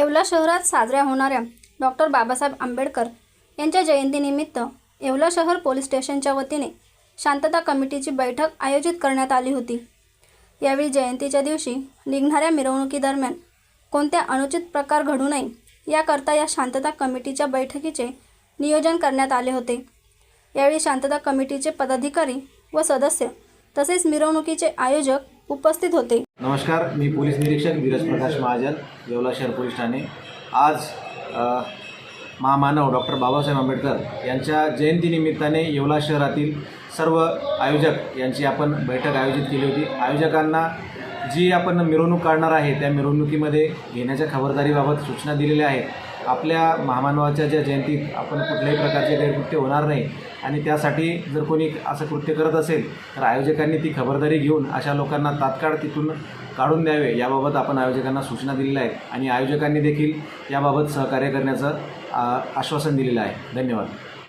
येवला शहरात साजऱ्या होणाऱ्या डॉक्टर बाबासाहेब आंबेडकर यांच्या जयंतीनिमित्त येवला शहर पोलीस स्टेशनच्या वतीने शांतता कमिटीची बैठक आयोजित करण्यात आली होती. यावेळी जयंतीच्या दिवशी निघणाऱ्या मिरवणुकीदरम्यान कोणत्या अनुचित प्रकार घडू नये याकरता या शांतता कमिटीच्या बैठकीचे नियोजन करण्यात आले होते. यावेळी शांतता कमिटीचे पदाधिकारी व सदस्य तसेच मिरवणुकीचे आयोजक उपस्थित होते. नमस्कार मी पोलीस निरीक्षक विरज प्रकाश महाजन येवला शहर पोलीस ठाणे. आज महामानव डॉक्टर बाबासाहेब आंबेडकर यांच्या जयंतीनिमित्ताने येवला शहरातील सर्व आयोजक यांची आपण बैठक आयोजित केली होती. आयोजकांना जी आपण मिरवणूक काढणार आहे त्या मिरवणुकीमध्ये घेण्याच्या खबरदारीबाबत सूचना दिलेल्या आहेत. आपल्या महामानवाच्या ज्या जयंतीत आपण कुठल्याही प्रकारचे गैरकृत्य होणार नाही. आणि त्यासाठी जर कोणी असं कृत्य करत असेल तर आयोजकांनी ती खबरदारी घेऊन अशा लोकांना तात्काळ तिथून काढून द्यावे. याबाबत आपण आयोजकांना सूचना दिलेल्या आहेत. आणि आयोजकांनी देखील याबाबत सहकार्य करण्याचं आश्वासन दिलेलं आहे. धन्यवाद.